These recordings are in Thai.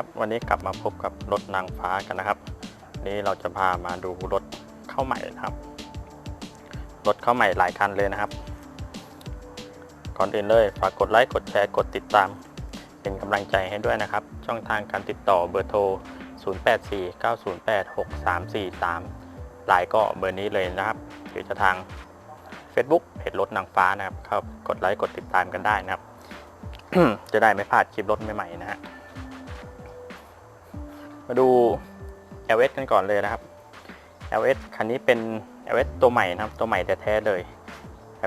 ครับวันนี้กลับมาพบกับรถนางฟ้ากันนะครับ นี้เราจะพามาดูรถเข้าใหม่นะครับ รถเข้าใหม่หลายคันเลยนะครับ ก่อนอื่นเลยฝากกดไลค์กดแชร์กดติดตาม เป็นกำลังใจให้ด้วยนะครับ ช่องทางการติดต่อเบอร์โทร 0849086343 ไลน์ก็เบอร์นี้เลยนะครับหรือจะทาง Facebook เพจรถนางฟ้านะครับเข้ากดไลค์กดติดตามกันได้นะครับ จะได้ไม่พลาดคลิปรถใหม่ๆนะฮะ มาดู LS กันก่อนเลยนะครับ LS คันนี้เป็น LS ตัวใหม่นะครับ ตัวใหม่แท้ๆเลย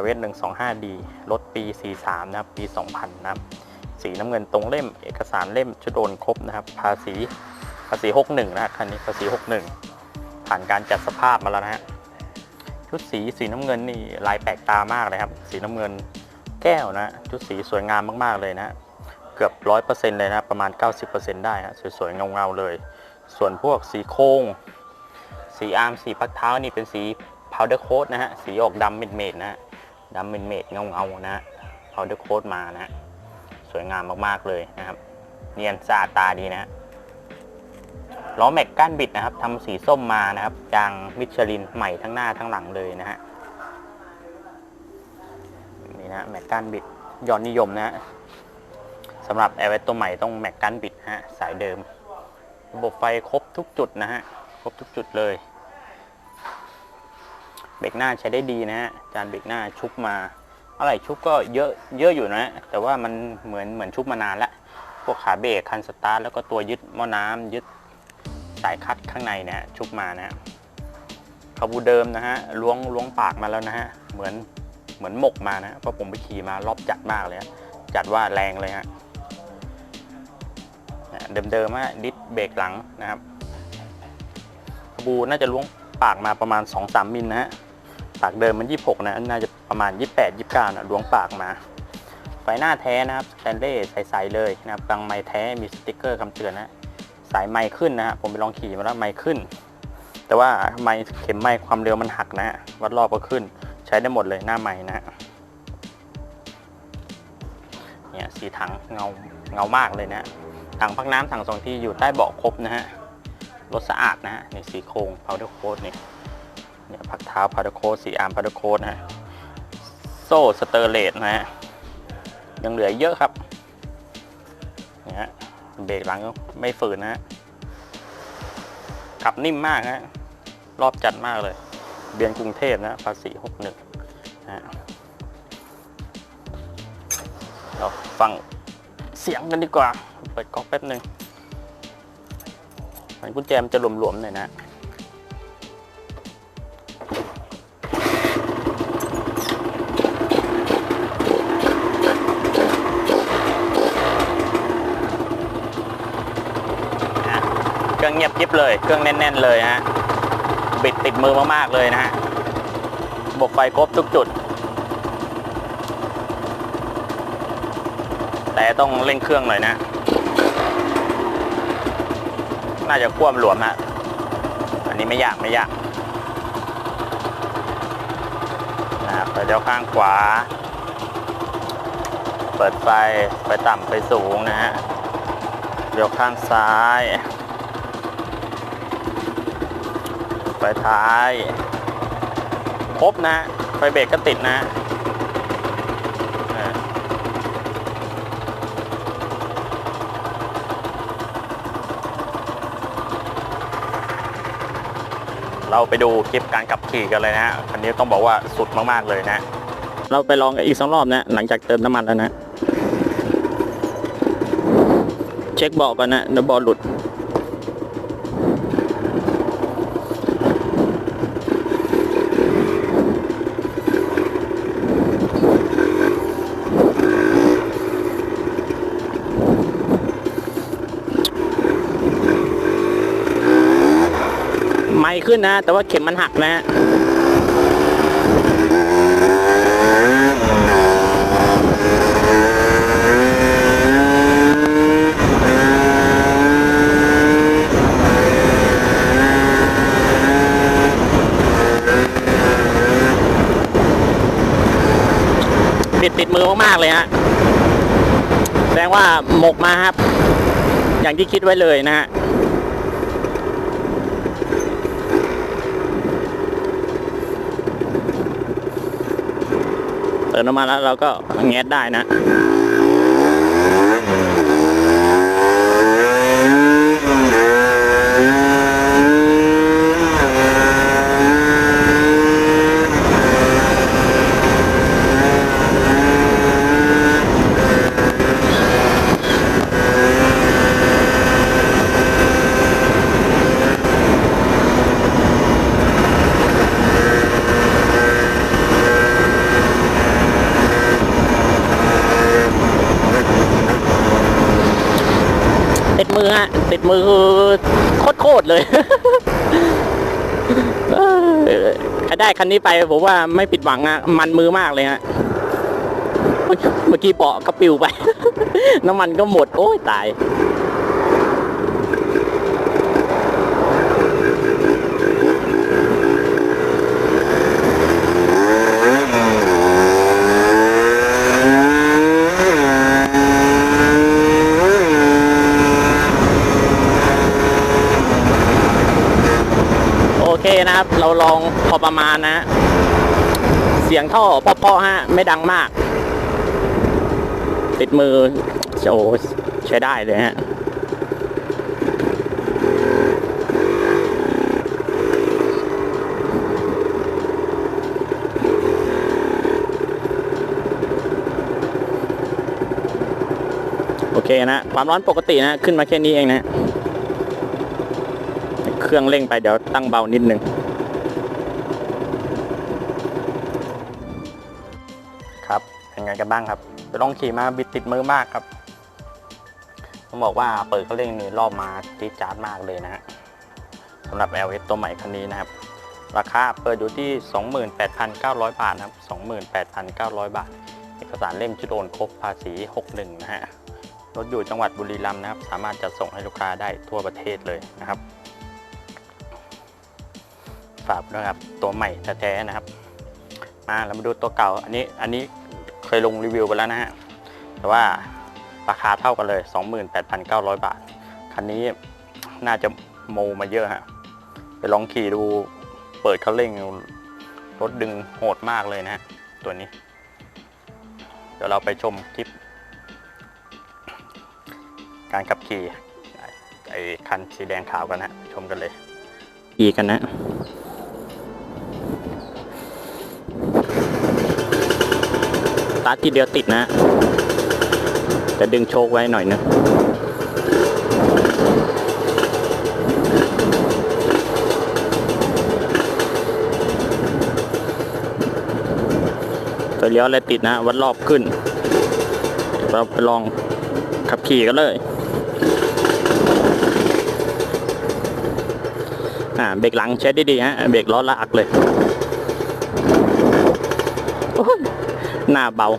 LS 125D รถปี 43 นะครับ ปี 2000 นะครับ สีน้ำเงินตรงเล่ม เอกสารเล่มชุดโอนครบนะครับ ภาษีภาษี 61 นะคันนี้ภาษี 61 ผ่านการจัดสภาพมาแล้วนะฮะ ชุดสีสีน้ำเงินนี่ลายแปลกตามากเลยครับ สีน้ำเงินแก้วนะ ชุดสีสวยงามมากๆเลยนะ เกือบร้อยเปอร์เซ็นต์เลยนะ ประมาณ 90%ได้ฮะสวยๆ เงาๆเลย ส่วนพวกสีโค้ง สีอาร์ม สีพักเท้านี่เป็นสี powder coat นะฮะ สีออกดำเม็ดๆนะฮะดำเม็ดๆเงาๆนะฮะ powder coat มานะฮะ สวยงามมากๆเลยนะครับ เนียนสะอาดตาดีนะฮะล้อแม็กก้านบิดนะครับทำสีส้มมานะครับยางมิชลินใหม่ทั้งหน้าทั้งหลังเลยนะฮะนี่นะแม็กก้านบิดยอดนิยมนะฮะ สำหรับแอร์เวตัวใหม่ต้องแม็กก้านบิดฮะสายเดิม ระบบไฟครบทุกจุดนะฮะครบทุกจุดเลยเบรกหน้าใช้ได้ดีนะฮะจานเบรกหน้าชุบมาอะไรชุบก็เยอะเยอะอยู่นะ แต่ว่ามันเหมือนเหมือนชุบมานานละพวกขาเบรกคันสตาร์ทแล้วก็ตัวยึดหม้อน้ำยึดสายคัดข้างในนะฮะชุบมานะฮะคาบูเดิมนะฮะล้วงล้วงปากมาแล้วนะฮะเหมือนเหมือนหมกมานะเพราะผมไปขี่มารอบจัดมากเลยฮะจัดว่าแรงเลยฮะ เดิมๆฮะดิสเบรกหลังนะครับขบูน่าจะล้วงปากมาประมาณ 2-3มิลนะฮะปากเดิมมัน 26 นะน่าจะประมาณ 28 29นะล้วงปากมา ไฟหน้าแท้นะครับสแตนเลสใสๆเลยนะครับตังไม้แท้มีสติ๊กเกอร์คำเตือนนะสายไม้ขึ้นนะฮะผมไปลองขี่มาแล้วไม้ขึ้น แต่ว่าไม้เข็มไม้ความเร็วมันหักนะฮะวัดรอบก็ขึ้น ใช้ได้หมดเลยหน้าไม้นะเนี่ยสีถังเงาเงามากเลยนะ ถังพักน้ำถังสองที่อยู่ใต้เบาะครบนะฮะรถสะอาดนะฮะนี่สีโครง powder coat นี่เนี่ยพักเท้า powder coat สีอาร์ม powder coat นะฮะโซ่สเตอร์เลสนะฮะยังเหลือเยอะครับนี่ฮะเบรกหลังไม่ฝืนนะฮะขับนิ่มมากฮะรอบจัดมากเลยเบียนกรุงเทพนะภาษี61นะฮะเราฟังเสียงกันดีกว่า เปิดก๊อกแป๊บหนึ่งมันกุญแจมนจะหลวมๆหน่อยนะเครื่องเงียบยิบเลย เครื่องแน่น ๆ เลยฮะ บิดติดมือมาก ๆ เลยนะฮะบบไฟครบทุกจุด แต่ต้องเร่งเครื่องหน่อยนะ น่าจะควบหลวมฮะอันนี้ไม่ยากไม่ยากนะครับเดี๋ยวข้างขวา เปิดไฟไปต่ำไปสูงนะฮะเดี๋ยวข้างซ้าย ไฟท้าย ครบนะ ไฟเบรกก็ติดนะ เราไปดูคลิปการขับขี่กันเลยนะฮะคันนี้ต้องบอกว่าสุดมากๆเลยนะ เราไปลองอีกสองรอบนะหลังจากเติมน้ำมันแล้วนะ เช็คเบาะกันนะเดี๋ยวเบาะหลุด ขึ้นนะ แต่ว่าเข็มมันหักนะฮะบิดติดมือมากๆเลยฮะแสดงว่าหมกมาครับ อย่างที่คิดไว้เลยนะฮะ ตโน้ำมันแล้วเราก็แงะได้นะ ติดมือฮะ ติดมือโคตรๆเลย เออ ถ้าได้คันนี้ไปผมว่าไม่ผิดหวังอะมันมือมากเลยฮะเมื่อกี้เปาะกระปิวไป น้ำมันก็หมด โอ้ยตาย โอ เรับเราลองพอประมาณนะ เสียงท่อเพราะๆฮะ ไม่ดังมาก ติดมือโอ้ใช้ได้เลยฮะโอเคนะ ความร้อนปกตินะ ขึ้นมาแค่นี้เองนะ เครื่องเร่งไปเดี๋ยว ตั้งเบานิดนึง ครับเป็นไงกันบ้างครับไปลองขี่มาบิดติดมือมากครับต้องบอกว่าเปิดเครื่องเร่งนี่รอบมาจี๊ดจ๊าดมากเลยนะฮะสำหรับ LS ตัวใหม่คันนี้นะครับ ราคาเปิดอยู่ที่ 28,900 บาทนะครับ 28,900 บาท เอกสารเล่มชุดโอนครบภาษี 61 นะฮะรถอยู่จังหวัดบุรีรัมย์นะครับ สามารถจัดส่งให้ลูกค้าได้ทั่วประเทศเลยนะครับ ฝากด้วยครับ ตัวใหม่แท้ๆนะครับ มาเรามาดูตัวเก่า อันนี้อันนี้เคยลงรีวิวไปแล้วนะฮะ แต่ว่าราคาเท่ากันเลย 28,900 บาท คันนี้น่าจะโมมาเยอะฮะ ไปลองขี่ดู เปิดคันเร่งรถดึงโหดมากเลยนะฮะ ตัวนี้ เดี๋ยวเราไปชมคลิป การขับขี่ไอ้คันสีแดงขาวกันนะ ชมกันเลยขี่กันนะ ตาร์ททีเดียวติดนะจะดึงโชคไว้หน่อยนึงตัวเลี้ยวอะไรติดนะวัดรอบขึ้น เราไปลองขับขี่กันเลยอ่าเบรกหลังใช้ได้ดีฮะเบรกล้อลากเลยโอ้ย หน้าเบา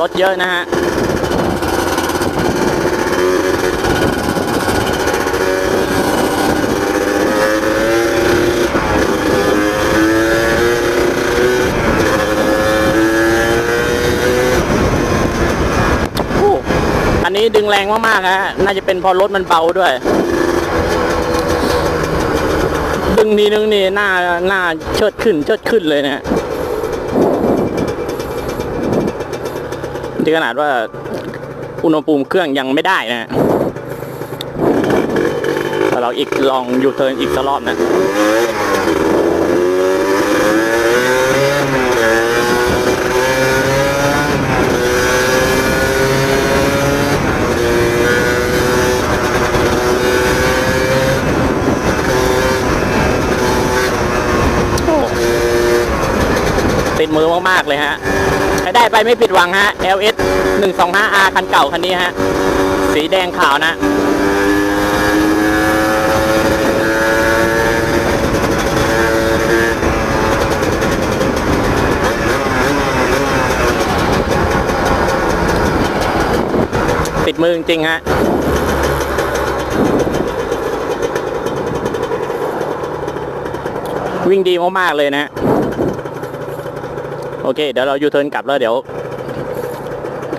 รถเยอะนะฮะ โอ้อันนี้ดึง แรงมากๆฮะน่าจะเป็นเพราะรถมันเบาด้วย ดึงทีนึงนี่หน้าหน้าเชิดขึ้น เชิดขึ้นเลยเนะที่ขนาดว่าอุณหภูมิเครื่องยังไม่ได้นะแต่เราอีกลองยูเทิร์นอีกสักรอบนะ โอ้ติดมือมากเลยฮะใได้ไปไม่ผิดหวังฮะ LS 125R คันเก่าคันนี้ฮะ สีแดงขาวนะติดมือจริงฮะ วิ่งดีมากๆเลยนะฮะ โอเค เดี๋ยวเรายูเทิร์นกลับแล้วเดี๋ยว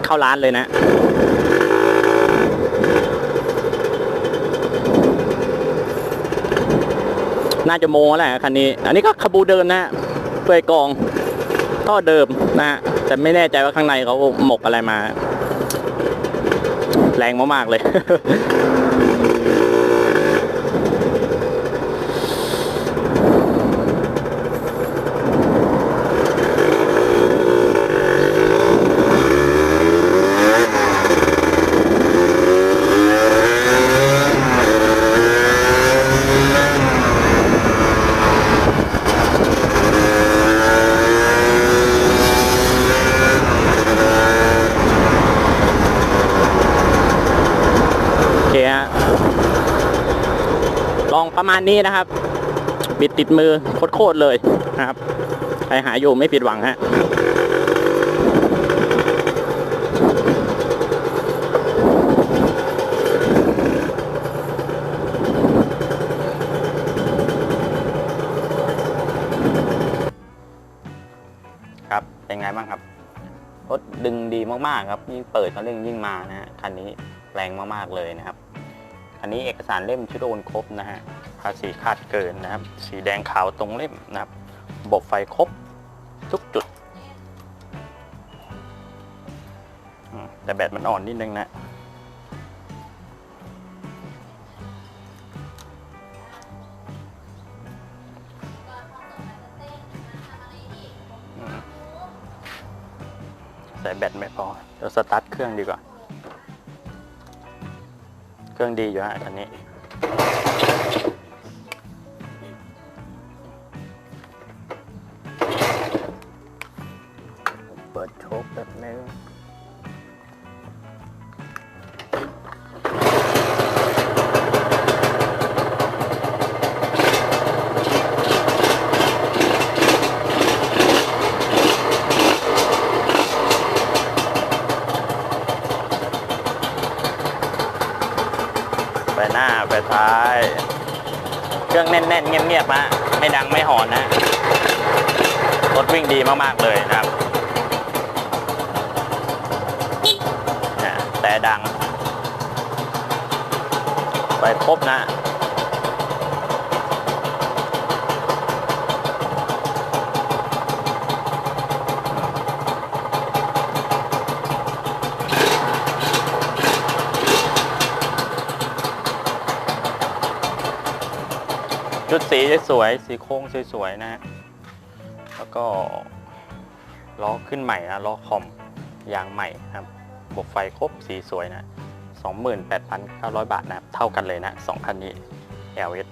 เข้าร้านเลยนะน่าจะโมแหละคันนี้ อันนี้ก็ขบูเดิมนะเปื่อยกองท่อเดิมนะฮะแต่ไม่แน่ใจว่าข้างในเขาหมกอะไรมา แรงมากๆเลย ประมาณนี้นะครับ บิดติดมือโคตรเลยนะครับใครหาอยู่ไม่ผิดหวังฮะครับเป็นไงบ้างครับรถดึงดีมากๆครับยิ่งเปิดเขาเร่งยิ่งมานะฮะคันนี้แรงมากๆเลยนะครับ คันนี้เอกสารเล่มชุดโอนครบนะฮะาษีคาดเกินนะครับ สีแดงขาวตรงเล่มนะครับระบบไฟครบทุกจุด แต่แบตมันอ่อนนิดนึงนะใส่แบตไม่พอ เดี๋ยวสตาร์ทเครื่องดีกว่า เครื่องดีอยู่ฮะคันนี้ ไปท้าย เครื่องแน่นๆ เงียบๆนะไม่ดังไม่หอนนะ รถวิ่งดีมากๆเลยนะครับ แต่ดัง ไปครบนะ ชุดสีสวยสีโค้งสวยๆนะฮะ แล้วก็ล้อขึ้นใหม่นะล้อคอมยางใหม่ครับระบบไฟครบสีสวยนะ 28,900 บาทนะครับ เท่ากันเลยนะสองคันนี้ LS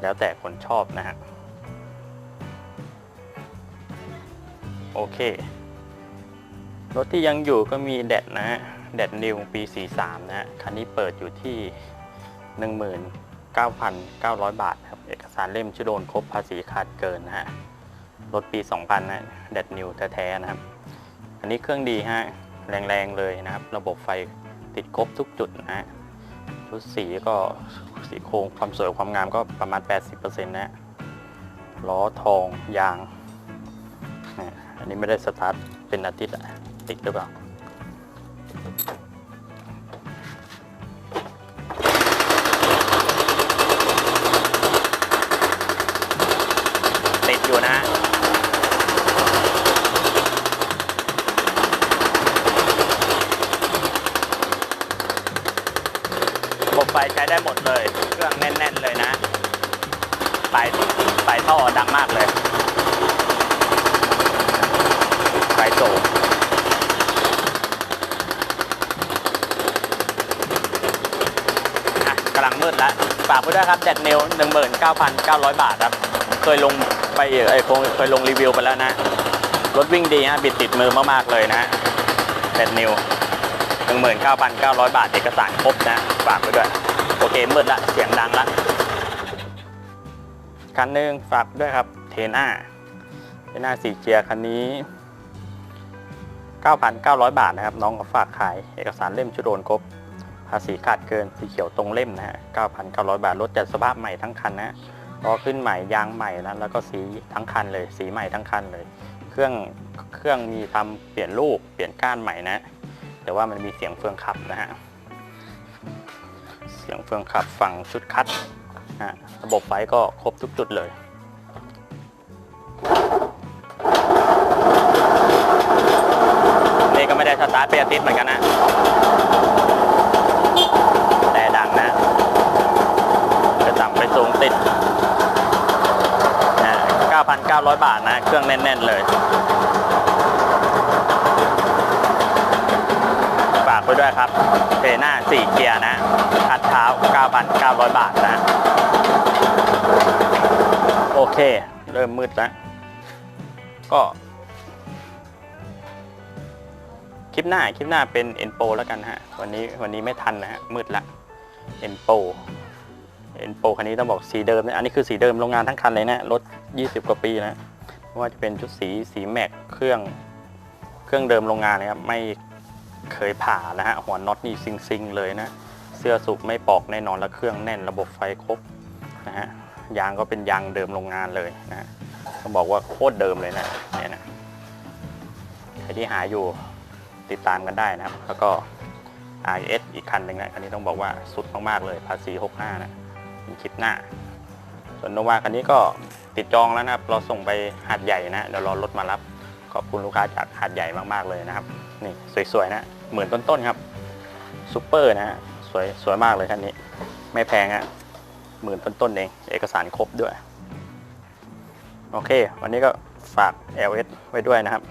แล้วแต่คนชอบนะฮะ โอเค รถที่ยังอยู่ก็มีแดดนะฮะแดดนิวปี 43 นะฮะ คันนี้เปิดอยู่ที่ 9,900 บาทครับ เอกสารเล่มชื่อโดนครบภาษีขาดเกินนะฮะ รถปี 2000นะแดดนิวแท้ๆนะครับ อันนี้เครื่องดีฮะ แรงๆเลยนะครับ ระบบไฟติดครบทุกจุดนะฮะ ชุดสีก็สีโครงความสวยความงามก็ประมาณ 80%นะฮะล้อทองยางอะอันนี้ไม่ได้สตาร์ทเป็นอาทิตย์อะติดหรือเปล่า ระบบไฟใช้ได้หมดเลย เครื่องแน่นๆเลยนะปลายปลายท่อดังมากเลยไฟโซงอะกำลังมืดแล้วฝากไว้ด้วยครับแดดเนล19,900 บาทครับ เคยลงไปไอ้ยเคยลงรีวิวไปแล้วนะ รถวิ่งดีฮะบิดติดมือมากๆเลยนะแดดนิว 19,900 บาทเอกสารครบนะฝากไว้ด้วย โอเคมืดละเสียงดังละคันหนึ่งฝากด้วยครับเทน่าเทน่าสีเกียร์คันนี้ 9,900 บาทนะครับ น้องก็ฝากขายเอกสารเล่มชุดโอนครบภาษีขาดเกินสีเขียวตรงเล่มนะฮะ 9,900 บาทรถจัดสภาพใหม่ทั้งคันนะล้อขึ้นใหม่ยางใหม่นะแล้วก็สีทั้งคันเลย สีใหม่ทั้งคันเลย เครื่องเครื่องมีทำเปลี่ยนลูกเปลี่ยนก้านใหม่นะ แต่ว่ามันมีเสียงเฟืองขับนะฮะ เสียงเฟืองขับฝั่งชุดคัดนะระบบไฟก็ครบทุกจุดเลยนี่ก็ไม่ได้สตาร์ทเปียติดเหมือนกันนะ แต่ดังนะไปต่ำไปสูงติดนะ9,900 บาทนะ เครื่องแน่น ๆ เลยากไว้ด้วยครับเทน่า4 เกียร์นะคัดเท้า9,900 บาทนะ โอเค เริ่มมืดแล้ว ก็ คลิปหน้าคลิปหน้าเป็น e n p o แล้วกันฮะ วันนี้วันนี้ไม่ทันนะฮะ มืดละ e n p o e n p o คันนี้ต้องบอกสีเดิมนะอันนี้คือสีเดิมโรงงานทั้งคันเลยนะ รถ 20 กว่าปีนะไม่ว่าจะเป็นชุดสีสีแม็กเครื่องเครื่องเดิมโรงงานนะครับ ไม่ เคยผ่านะฮะหัวน็อตนี่ซิงซิงๆเลยนะเสื้อสูบไม่ปอกแน่นอนแล้วเครื่องแน่นระบบไฟครบนะฮะยางก็เป็นยางเดิมโรงงานเลยนะฮะต้องบอกว่าโคตรเดิมเลยนะเนี่ยนะใครที่หาอยู่ติดตามกันได้นะครับ แล้วก็ RS อีกคันหนึ่งนะคันนี้ต้องบอกว่าสุดมากๆเลยภาษี 65 นะมีคลิปหน้า ส่วนโนวาคันนี้ก็ติดจองแล้วนะครับ เราส่งไปหาดใหญ่นะเดี๋ยวรอรถมารับขอบคุณลูกค้าจากหาดใหญ่มากๆเลยนะครับ นี่สวยๆนะ หมื่นต้นๆครับซูเปอร์นะฮะสวยสวยมากเลยคันนี้ ไม่แพงอะหมื่นต้นๆเอง เอกสารครบด้วย โอเค วันนี้ก็ฝาก LS ไว้ด้วยนะครับ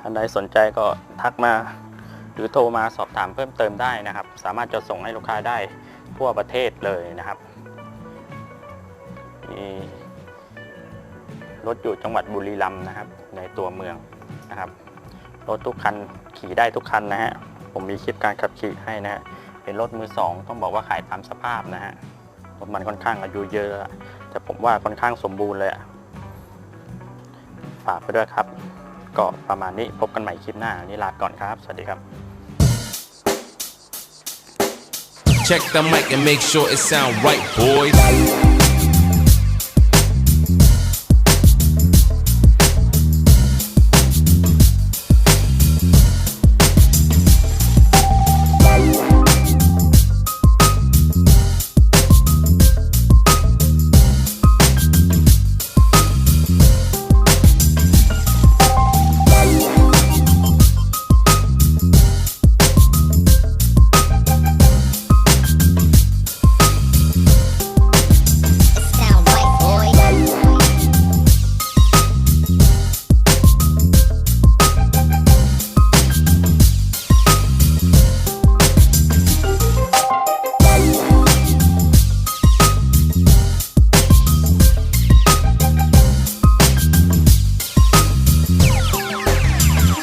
ท่านใดสนใจก็ทักมา หรือโทรมาสอบถามเพิ่มเติมได้นะครับ สามารถจะส่งให้ลูกค้าได้ทั่วประเทศเลยนะครับมีรถอยู่จังหวัดบุรีรัมย์นะครับ ในตัวเมืองนะครับ รถทุกคันขี่ได้ทุกคันนะฮะ ผมมีคลิปการขับขี่ให้นะฮะ เป็นรถมือสองต้องบอกว่าขายตามสภาพนะฮะ รถมันค่อนข้างอายุเยอะอะแต่ผมว่าค่อนข้างสมบูรณ์เลยอะฝากไปด้วยครับ ก็ประมาณนี้พบกันใหม่คลิปหน้านี่ลาก่อนครับ สวัสดีครับ Check the mic and make sure it sound right, boys.